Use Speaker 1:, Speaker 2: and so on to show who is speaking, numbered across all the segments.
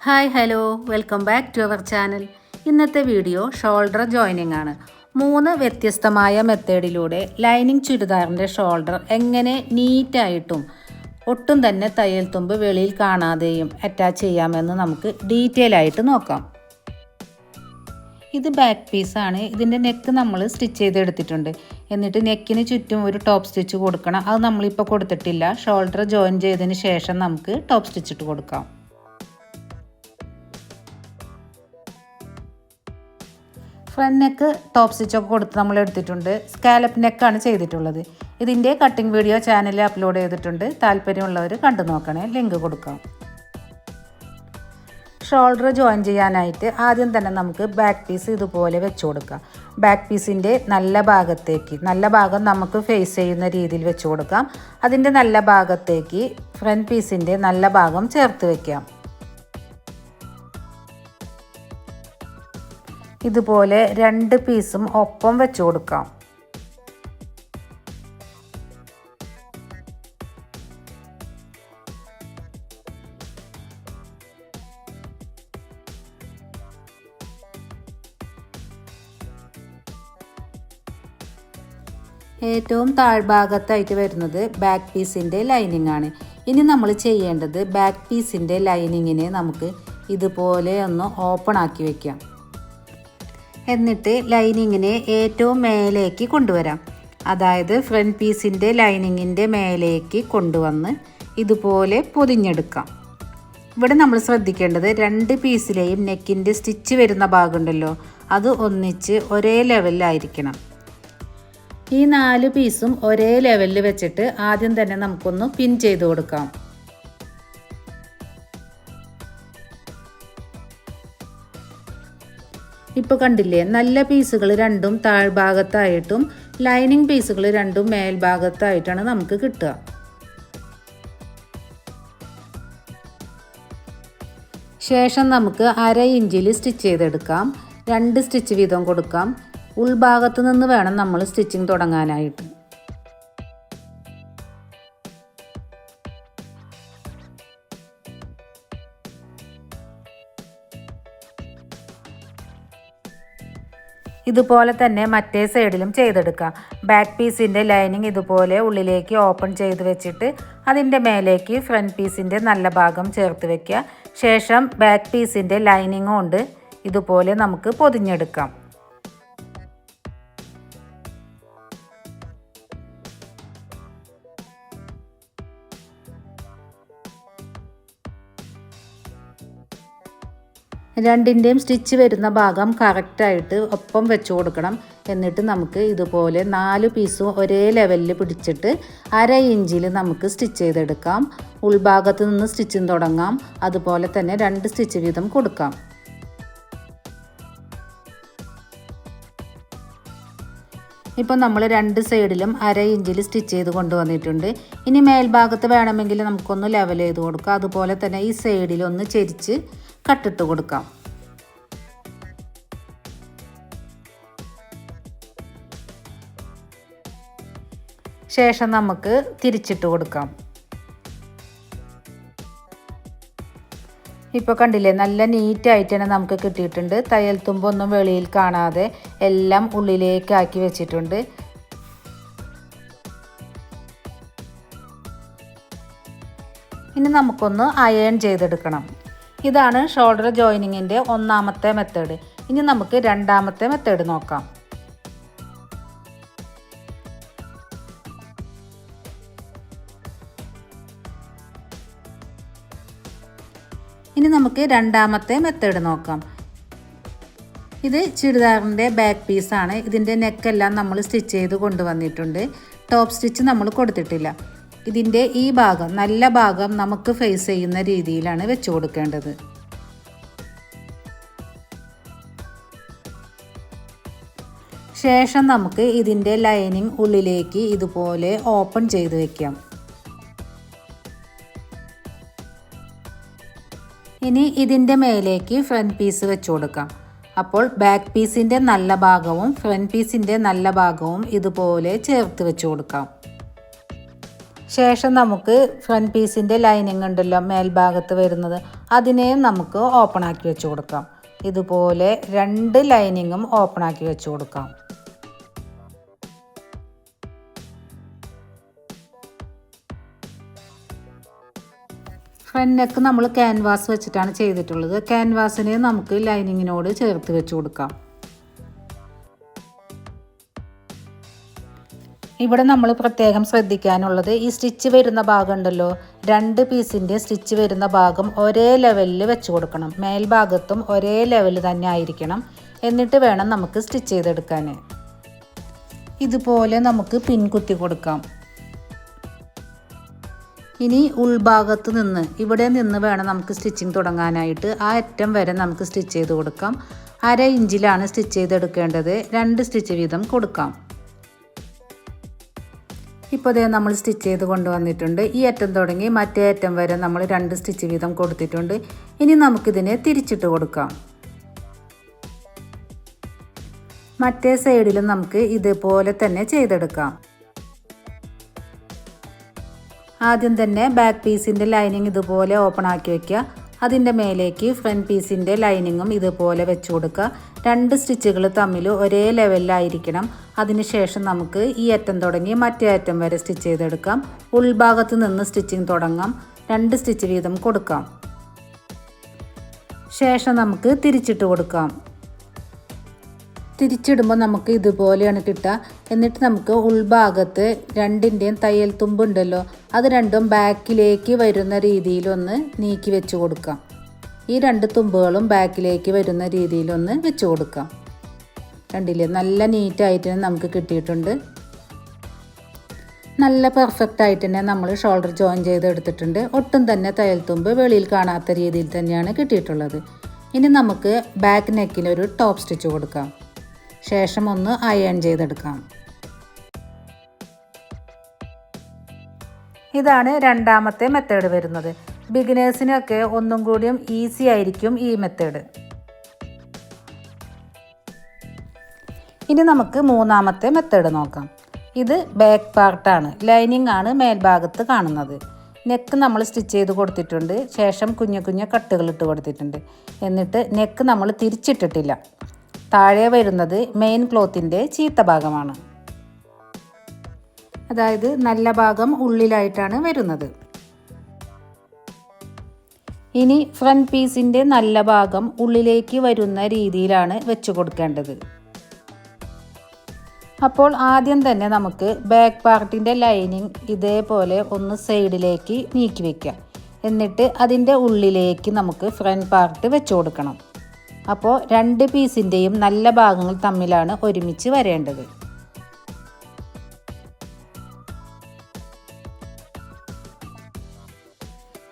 Speaker 1: Hi hello. Welcome back to our channel. ഇന്നത്തെ video shoulder joining ആണ്. മൂന്ന് വ്യത്യസ്തമായ മെത്തേഡിലൂടെ ലൈനിങ് ചുരിദാറിന്റെ ഷോൾഡർ എങ്ങനെ നീറ്റായിട്ടും ഒട്ടും തന്നെ തയ്യൽ തുമ്പ് വെളിയിൽ കാണാതെയും അറ്റാച്ച് ചെയ്യാമെന്ന് നമുക്ക് ഡീറ്റെയിൽ ആയിട്ട് നോക്കാം. ഇത് ബാക്ക് പീസാണ് ഇതിന്റെ നെക്ക് നമ്മൾ സ്റ്റിച്ച് ചെയ്തെടുത്തിട്ടുണ്ട്. എന്നിട്ട് നെക്കിന് ചുറ്റും ഒരു ടോപ്പ് സ്റ്റിച്ച് കൊടുക്കണം. അത് നമ്മളിപ്പോൾ കൊടുത്തിട്ടില്ല. ഷോൾഡർ ജോയിൻ ചെയ്തതിന് ശേഷം നമുക്ക് ടോപ്പ് സ്റ്റിച്ച് ഇട്ട് കൊടുക്കാം. ഫ്രണ്ട് നെക്ക് ടോപ്പ് സ്റ്റിച്ചൊക്കെ കൊടുത്ത് നമ്മൾ എടുത്തിട്ടുണ്ട്. സ്കാലപ്പ് നെക്കാണ് ചെയ്തിട്ടുള്ളത്. ഇതിന്റെ കട്ടിംഗ് വീഡിയോ ചാനലിൽ അപ്ലോഡ് ചെയ്തിട്ടുണ്ട്. താല്പര്യമുള്ളവർ കണ്ടു നോക്കണേ. ലിങ്ക് കൊടുക്കാം. ഷോൾഡർ ജോയിൻ ചെയ്യാനായിട്ട് ആദ്യം തന്നെ നമുക്ക് ബാക്ക് പീസ് ഇതുപോലെ വെച്ച് കൊടുക്കാം. ബാക്ക് പീസിന്റെ നല്ല ഭാഗത്തേക്ക് നല്ല ഭാഗം നമുക്ക് ഫേസ് ചെയ്യുന്ന രീതിയിൽ വെച്ച് കൊടുക്കാം. അതിന്റെ നല്ല ഭാഗത്തേക്ക് ഫ്രണ്ട് പീസിന്റെ നല്ല ഭാഗം ചേർത്ത് വയ്ക്കാം ഇതുപോലെ രണ്ട് പീസും ഒപ്പം വെച്ച് കൊടുക്കാം. ഏറ്റവും താഴ്ഭാഗത്തായിട്ട് വരുന്നത് ബാക്ക് പീസിന്റെ ലൈനിങ് ആണ്. ഇനി നമ്മൾ ചെയ്യേണ്ടത് ബാക്ക് പീസിന്റെ ലൈനിങ്ങിനെ നമുക്ക് ഇതുപോലെ ഒന്ന് ഓപ്പൺ ആക്കി വെക്കാം. എന്നിട്ട് ലൈനിങ്ങിനെ ഏറ്റവും മേലേക്ക് കൊണ്ടുവരാം. അതായത് ഫ്രണ്ട് പീസിന്റെ ലൈനിങ്ങിന്റെ മേലേക്ക് കൊണ്ടുവന്ന് ഇതുപോലെ പൊതിഞ്ഞെടുക്കാം. ഇവിടെ നമ്മൾ ശ്രദ്ധിക്കേണ്ടത് രണ്ട് പീസിലെയും നെക്കിന്റെ സ്റ്റിച്ച് വരുന്ന ഭാഗമുണ്ടല്ലോ അത് ഒന്നിച്ച് ഒരേ ലെവലിലായിരിക്കണം. ഈ നാല് പീസും ഒരേ ലെവലിൽ വെച്ചിട്ട് ആദ്യം തന്നെ നമുക്കൊന്ന് പിൻ ചെയ്ത് കൊടുക്കാം. ഇപ്പോൾ കണ്ടില്ലേ നല്ല പീസുകൾ രണ്ടും താഴ്ഭാഗത്തായിട്ടും ലൈനിങ് പീസുകൾ രണ്ടും മേൽഭാഗത്തായിട്ടാണ് നമുക്ക് കിട്ടുക. ശേഷം നമുക്ക് അര ഇഞ്ചിൽ സ്റ്റിച്ച് ചെയ്തെടുക്കാം. രണ്ട് സ്റ്റിച്ച് വീതം കൊടുക്കാം. ഉൾഭാഗത്ത് നിന്ന് വേണം നമ്മൾ സ്റ്റിച്ചിങ് തുടങ്ങാനായിട്ട്. ഇതുപോലെ തന്നെ മറ്റേ സൈഡിലും ചെയ്തെടുക്കാം ബാക്ക് പീസിന്റെ ലൈനിങ് ഇതുപോലെ ഉള്ളിലേക്ക് ഓപ്പൺ ചെയ്ത് വെച്ചിട്ട് അതിന്റെ മേലേക്ക് ഫ്രണ്ട് പീസിന്റെ നല്ല ഭാഗം ചേർത്ത് വെക്കുക. ശേഷം ബാക്ക് പീസിന്റെ ലൈനിങ് കൊണ്ട് ഇതുപോലെ നമുക്ക് പൊതിഞ്ഞെടുക്കാം. രണ്ടിന്റെയും സ്റ്റിച്ച് വരുന്ന ഭാഗം കറക്റ്റായിട്ട് ഒപ്പം വെച്ച് കൊടുക്കണം. എന്നിട്ട് നമുക്ക് ഇതുപോലെ നാല് പീസും ഒരേ ലെവലിൽ പിടിച്ചിട്ട് അര ഇഞ്ചിൽ നമുക്ക് സ്റ്റിച്ച് ചെയ്തെടുക്കാം. ഉൾഭാഗത്ത് നിന്ന് സ്റ്റിച്ചിങ് തുടങ്ങാം. അതുപോലെ തന്നെ രണ്ട് സ്റ്റിച്ച് വീതം കൊടുക്കാം. ഇപ്പം നമ്മൾ രണ്ട് സൈഡിലും അര ഇഞ്ചിൽ സ്റ്റിച്ച് ചെയ്ത് കൊണ്ടുവന്നിട്ടുണ്ട്. ഇനി മേൽഭാഗത്ത് വേണമെങ്കിൽ നമുക്കൊന്ന് ലെവൽ ചെയ്ത് കൊടുക്കാം. അതുപോലെ തന്നെ ഈ സൈഡിലൊന്ന് ചെരിച്ച് കട്ടിട്ട് കൊടുക്കാം. ശേഷം നമുക്ക് തിരിച്ചിട്ട് കൊടുക്കാം. ഇപ്പോൾ കണ്ടില്ലേ നല്ല നീറ്റായിട്ട് തന്നെ നമുക്ക് കിട്ടിയിട്ടുണ്ട്. തയ്യൽ തുമ്പൊന്നും വെളിയിൽ കാണാതെ എല്ലാം ഉള്ളിലേക്ക് ആക്കി വെച്ചിട്ടുണ്ട്. ഇനി നമുക്കൊന്ന് അയേൺ ചെയ്തെടുക്കണം. ഇതാണ് ഷോൾഡർ ജോയിനിങ്ങിന്റെ ഒന്നാമത്തെ മെത്തേഡ് ഇനി നമുക്ക് രണ്ടാമത്തെ മെത്തേഡ് നോക്കാം. ഇനി നമുക്ക് രണ്ടാമത്തെ മെത്തേഡ് നോക്കാം. ഇത് ചുരിദാറിന്റെ ബാക്ക് പീസാണ് ഇതിന്റെ നെക്കെല്ലാം നമ്മൾ സ്റ്റിച്ച് ചെയ്ത് കൊണ്ടുവന്നിട്ടുണ്ട്. ടോപ്പ് സ്റ്റിച്ച് നമ്മൾ കൊടുത്തിട്ടില്ല. ഇതിന്റെ ഈ ഭാഗം നല്ല ഭാഗം നമുക്ക് ഫേസ് ചെയ്യുന്ന രീതിയിലാണ് വെച്ച് കൊടുക്കേണ്ടത്. ശേഷം നമുക്ക് ഇതിന്റെ ലൈനിങ് ഉള്ളിലേക്ക് ഇതുപോലെ ഓപ്പൺ ചെയ്ത് വയ്ക്കാം ഇനി ഇതിന്റെ മേലേക്ക് ഫ്രണ്ട് പീസ് വെച്ച് കൊടുക്കാം. അപ്പോൾ ബാക്ക് പീസിന്റെ നല്ല ഭാഗവും ഫ്രണ്ട് പീസിന്റെ നല്ല ഭാഗവും ഇതുപോലെ ചേർത്ത് വെച്ച് കൊടുക്കാം. ശേഷം നമുക്ക് ഫ്രണ്ട് പീസിന്റെ ലൈനിങ് ഉണ്ടല്ലോ മേൽഭാഗത്ത് വരുന്നത്. അതിനെയും നമുക്ക് ഓപ്പൺ ആക്കി വെച്ച് കൊടുക്കാം. ഇതുപോലെ രണ്ട് ലൈനിങ്ങും ഓപ്പൺ ആക്കി വെച്ച് കൊടുക്കാം. ഫ്രണ്ട് നെക്ക് നമ്മൾ ക്യാൻവാസ് വെച്ചിട്ടാണ് ചെയ്തിട്ടുള്ളത്. ക്യാൻവാസിനെ നമുക്ക് ലൈനിങ്ങിനോട് ചേർത്ത് വെച്ച് കൊടുക്കാം. ഇവിടെ നമ്മൾ പ്രത്യേകം ശ്രദ്ധിക്കാനുള്ളത് ഈ സ്റ്റിച്ച് വരുന്ന ഭാഗം ഉണ്ടല്ലോ. രണ്ട് പീസിന്റെ സ്റ്റിച്ച് വരുന്ന ഭാഗം ഒരേ ലെവലിൽ വെച്ച് കൊടുക്കണം. മേൽഭാഗത്തും ഒരേ ലെവൽ തന്നെ ആയിരിക്കണം. എന്നിട്ട് വേണം നമുക്ക് സ്റ്റിച്ച് ചെയ്തെടുക്കാൻ ഇതുപോലെ നമുക്ക് പിൻകുത്തി കൊടുക്കാം. ഇനി ഉൾഭാഗത്ത് നിന്ന് ഇവിടെ നിന്ന് വേണം നമുക്ക് സ്റ്റിച്ചിങ് തുടങ്ങാനായിട്ട്. ആ അറ്റം വരെ നമുക്ക് സ്റ്റിച്ച് ചെയ്ത് കൊടുക്കാം. അര ഇഞ്ചിലാണ് സ്റ്റിച്ച് ചെയ്തെടുക്കേണ്ടത്. രണ്ട് സ്റ്റിച്ച് വീതം കൊടുക്കാം. ഇപ്പോൾ ഇതേ നമ്മൾ സ്റ്റിച്ച് ചെയ്ത് കൊണ്ടുവന്നിട്ടുണ്ട്. ഈ അറ്റം തുടങ്ങി മറ്റേ അറ്റം വരെ നമ്മൾ രണ്ട് സ്റ്റിച്ച് വീതം കൊടുത്തിട്ടുണ്ട്. ഇനി നമുക്കിതിനെ തിരിച്ചിട്ട് കൊടുക്കാം. മറ്റേ സൈഡിലും നമുക്ക് ഇതുപോലെ തന്നെ ചെയ്തെടുക്കാം. ആദ്യം തന്നെ ബാക്ക് പീസിന്റെ ലൈനിങ് ഇതുപോലെ ഓപ്പൺ ആക്കി വെക്കുക. അതിന്റെ മേലേക്ക് ഫ്രണ്ട് പീസിന്റെ ലൈനിങ്ങും ഇതുപോലെ വെച്ച് കൊടുക്കുക. രണ്ട് സ്റ്റിച്ചുകൾ തമ്മിൽ ഒരേ ലെവലിലായിരിക്കണം അതിനുശേഷം നമുക്ക് ഈ അറ്റം തുടങ്ങി മറ്റേ അറ്റം വരെ സ്റ്റിച്ച് ചെയ്തെടുക്കാം. ഉൾഭാഗത്ത് നിന്ന് സ്റ്റിച്ചിങ് തുടങ്ങാം. രണ്ട് സ്റ്റിച്ച് വീതം കൊടുക്കാം. ശേഷം നമുക്ക് തിരിച്ചിട്ട് കൊടുക്കാം. തിരിച്ചിടുമ്പോൾ നമുക്ക് ഇതുപോലെയാണ് കിട്ടുക. എന്നിട്ട് നമുക്ക് ഉൾഭാഗത്ത് രണ്ടിന്റെയും തയ്യൽ തുമ്പുണ്ടല്ലോ അത് രണ്ടും ബാക്കിലേക്ക് വരുന്ന രീതിയിലൊന്ന് നീക്കി വെച്ച് കൊടുക്കാം. ഈ രണ്ട് തുമ്പുകളും ബാക്കിലേക്ക് വരുന്ന രീതിയിലൊന്ന് വെച്ച് കൊടുക്കാം. കണ്ടില്ലേ? നല്ല നീറ്റായിട്ട് തന്നെ നമുക്ക് കിട്ടിയിട്ടുണ്ട്. നല്ല പെർഫെക്റ്റ് ആയിട്ട് തന്നെ നമ്മൾ ഷോൾഡർ ജോയിൻ ചെയ്തെടുത്തിട്ടുണ്ട്. ഒട്ടും തന്നെ തയ്യൽ തുമ്പ് വെളിയിൽ കാണാത്ത രീതിയിൽ തന്നെയാണ് കിട്ടിയിട്ടുള്ളത്. ഇനി നമുക്ക് ബാക്ക് നെക്കിലൊരു ടോപ്പ് സ്റ്റിച്ച് കൊടുക്കാം. ശേഷം ഒന്ന് അയൺ ചെയ്തെടുക്കാം. ഇതാണ് രണ്ടാമത്തെ മെത്തേഡ് വരുന്നത്. ബിഗിനേഴ്സിനൊക്കെ ഒന്നും കൂടിയും ഈസി ആയിരിക്കും ഈ മെത്തേഡ് ഇനി നമുക്ക് മൂന്നാമത്തെ മെത്തേഡ് നോക്കാം. ഇത് ബാക്ക് പാർട്ടാണ് ലൈനിങ് ആണ് മേൽഭാഗത്ത് കാണുന്നത്. നെക്ക് നമ്മൾ സ്റ്റിച്ച് ചെയ്ത് കൊടുത്തിട്ടുണ്ട്. ശേഷം കുഞ്ഞു കുഞ്ഞു കട്ടുകൾ ഇട്ട് കൊടുത്തിട്ടുണ്ട്. എന്നിട്ട് നെക്ക് നമ്മൾ തിരിച്ചിട്ടിട്ടില്ല. താഴെ വരുന്നത് മെയിൻ ക്ലോത്തിന്റെ ചീത്ത ഭാഗമാണ്. അതായത് നല്ല ഭാഗം ഉള്ളിലായിട്ടാണ് വരുന്നത്. ഇനി ഫ്രണ്ട് പീസിന്റെ നല്ല ഭാഗം ഉള്ളിലേക്ക് വരുന്ന രീതിയിലാണ് വെച്ച് കൊടുക്കേണ്ടത്. അപ്പോൾ ആദ്യം തന്നെ നമുക്ക് ബാക്ക് പാർട്ടിന്റെ ലൈനിങ് ഇതേപോലെ ഒന്ന് സൈഡിലേക്ക് നീക്കി വയ്ക്കാം എന്നിട്ട് അതിന്റെ ഉള്ളിലേക്ക് നമുക്ക് ഫ്രണ്ട് പാർട്ട് വെച്ച് കൊടുക്കണം. അപ്പോൾ രണ്ട് പീസിന്റെയും നല്ല ഭാഗങ്ങൾ തമ്മിലാണ് ഒരുമിച്ച് വരേണ്ടത്.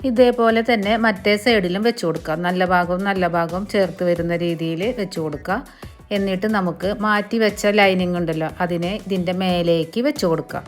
Speaker 1: ഇതേപോലെ തന്നെ മറ്റേ സൈഡിലും വെച്ച് കൊടുക്കാം നല്ല ഭാഗവും നല്ല ഭാഗവും ചേർത്ത് വരുന്ന രീതിയിൽ വെച്ച് കൊടുക്കുക. എന്നിട്ട് നമുക്ക് മാറ്റി വെച്ച ലൈനിങ് ഉണ്ടല്ലോ അതിനെ ഇതിന്റെ മേലേക്ക് വെച്ച് കൊടുക്കാം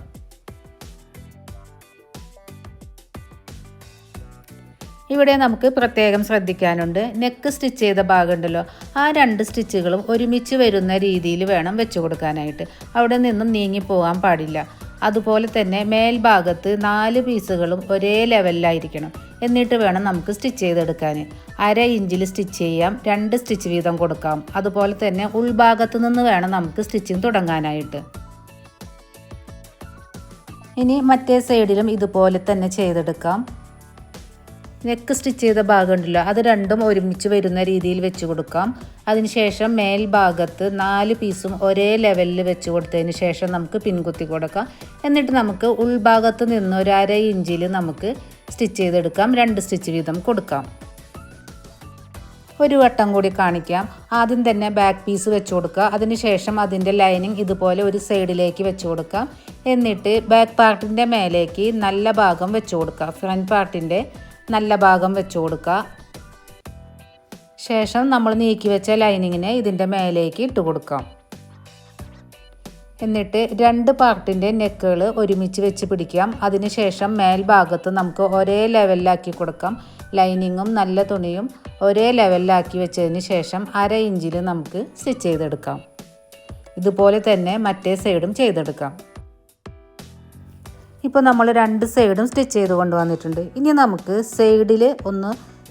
Speaker 1: ഇവിടെ നമുക്ക് പ്രത്യേകം ശ്രദ്ധിക്കാനുണ്ട് നെക്ക് സ്റ്റിച്ച് ചെയ്ത ഭാഗമുണ്ടല്ലോ ആ രണ്ട് സ്റ്റിച്ചുകളും ഒരുമിച്ച് വരുന്ന രീതിയിൽ വേണം വെച്ച് കൊടുക്കാനായിട്ട്. അവിടെ നിന്നും നീങ്ങിപ്പോകാൻ പാടില്ല. അതുപോലെ തന്നെ മേൽഭാഗത്ത് നാല് പീസുകളും ഒരേ ലെവലിലായിരിക്കണം എന്നിട്ട് വേണം നമുക്ക് സ്റ്റിച്ച് ചെയ്തെടുക്കാൻ. അര ഇഞ്ചിൽ സ്റ്റിച്ച് ചെയ്യാം രണ്ട് സ്റ്റിച്ച് വീതം കൊടുക്കാം. അതുപോലെ തന്നെ ഉൾഭാഗത്ത് നിന്ന് വേണം നമുക്ക് സ്റ്റിച്ചിങ് തുടങ്ങാനായിട്ട്. ഇനി മറ്റേ സൈഡിലും ഇതുപോലെ തന്നെ ചെയ്തെടുക്കാം. നെക്ക് സ്റ്റിച്ച് ചെയ്ത ഭാഗം ഉണ്ടല്ലോ അത് രണ്ടും ഒരുമിച്ച് വരുന്ന രീതിയിൽ വെച്ച് കൊടുക്കാം. അതിനുശേഷം മേൽഭാഗത്ത് നാല് പീസും ഒരേ ലെവലിൽ വെച്ച് കൊടുത്തതിന് ശേഷം നമുക്ക് പിൻകുത്തി കൊടുക്കാം. എന്നിട്ട് നമുക്ക് ഉൾഭാഗത്ത് നിന്ന് ഒരു അര ഇഞ്ചിൽ നമുക്ക് സ്റ്റിച്ച് ചെയ്തെടുക്കാം. രണ്ട് സ്റ്റിച്ച് വീതം കൊടുക്കാം. ഒരു വട്ടം കൂടി കാണിക്കാം. ആദ്യം തന്നെ ബാക്ക് പീസ് വെച്ച് കൊടുക്കുക. അതിനുശേഷം അതിന്റെ ലൈനിങ് ഇതുപോലെ ഒരു സൈഡിലേക്ക് വെച്ച് കൊടുക്കാം. എന്നിട്ട് ബാക്ക് പാർട്ടിന്റെ മേലേക്ക് നല്ല ഭാഗം വെച്ച് കൊടുക്കുക. ഫ്രണ്ട് പാർട്ടിന്റെ നല്ല ഭാഗം വെച്ച് കൊടുക്കുക. ശേഷം നമ്മൾ നീക്കി വെച്ച ലൈനിങ്ങിനെ ഇതിന്റെ മേലേക്ക് ഇട്ട് കൊടുക്കാം. എന്നിട്ട് രണ്ട് പാർട്ടിന്റെ നെക്കുകൾ ഒരുമിച്ച് വെച്ച് പിടിക്കാം. അതിനുശേഷം മേൽഭാഗത്ത് നമുക്ക് ഒരേ ലെവലിലാക്കി കൊടുക്കാം. ലൈനിങ്ങും നല്ല തുണിയും ഒരേ ലെവലിലാക്കി വെച്ചതിന് ശേഷം അര ഇഞ്ചിൽ നമുക്ക് സ്റ്റിച്ച് ചെയ്തെടുക്കാം. ഇതുപോലെ തന്നെ മറ്റേ സൈഡും ചെയ്തെടുക്കാം. ഇപ്പോൾ നമ്മൾ രണ്ട് സൈഡും സ്റ്റിച്ച് ചെയ്ത് കൊണ്ടുവന്നിട്ടുണ്ട്. ഇനി നമുക്ക് സൈഡിൽ ഒന്ന്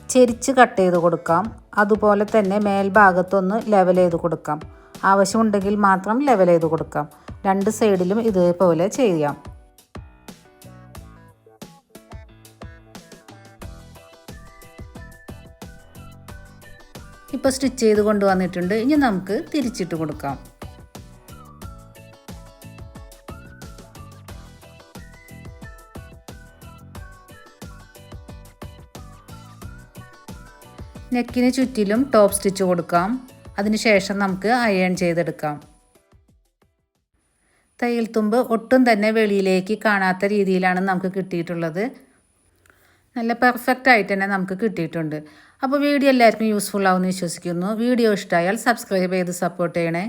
Speaker 1: ചെരിച്ച് കട്ട് ചെയ്ത് കൊടുക്കാം. അതുപോലെ തന്നെ മേൽഭാഗത്തൊന്ന് ലെവൽ ചെയ്ത് കൊടുക്കാം. ആവശ്യമുണ്ടെങ്കിൽ മാത്രം ലെവൽ ചെയ്ത് കൊടുക്കാം. രണ്ട് സൈഡിലും ഇതേപോലെ ചെയ്യാം. ഇപ്പോൾ സ്റ്റിച്ച് ചെയ്ത് കൊണ്ടുവന്നിട്ടുണ്ട്. ഇനി നമുക്ക് തിരിച്ചിട്ട് കൊടുക്കാം. നെക്കിന് ചുറ്റിലും ടോപ്പ് സ്റ്റിച്ച് കൊടുക്കാം. അതിനുശേഷം നമുക്ക് അയൺ ചെയ്തെടുക്കാം. തയ്യൽ തുമ്പ് ഒട്ടും തന്നെ വെളിയിലേക്ക് കാണാത്ത രീതിയിലാണ് നമുക്ക് കിട്ടിയിട്ടുള്ളത്. നല്ല പെർഫെക്റ്റ് ആയിട്ട് തന്നെ നമുക്ക് കിട്ടിയിട്ടുണ്ട്. അപ്പോൾ വീഡിയോ എല്ലാവർക്കും യൂസ്ഫുൾ ആവുമെന്ന് വിശ്വസിക്കുന്നു. വീഡിയോ ഇഷ്ടമായാൽ സബ്സ്ക്രൈബ് ചെയ്ത് സപ്പോർട്ട് ചെയ്യണേ.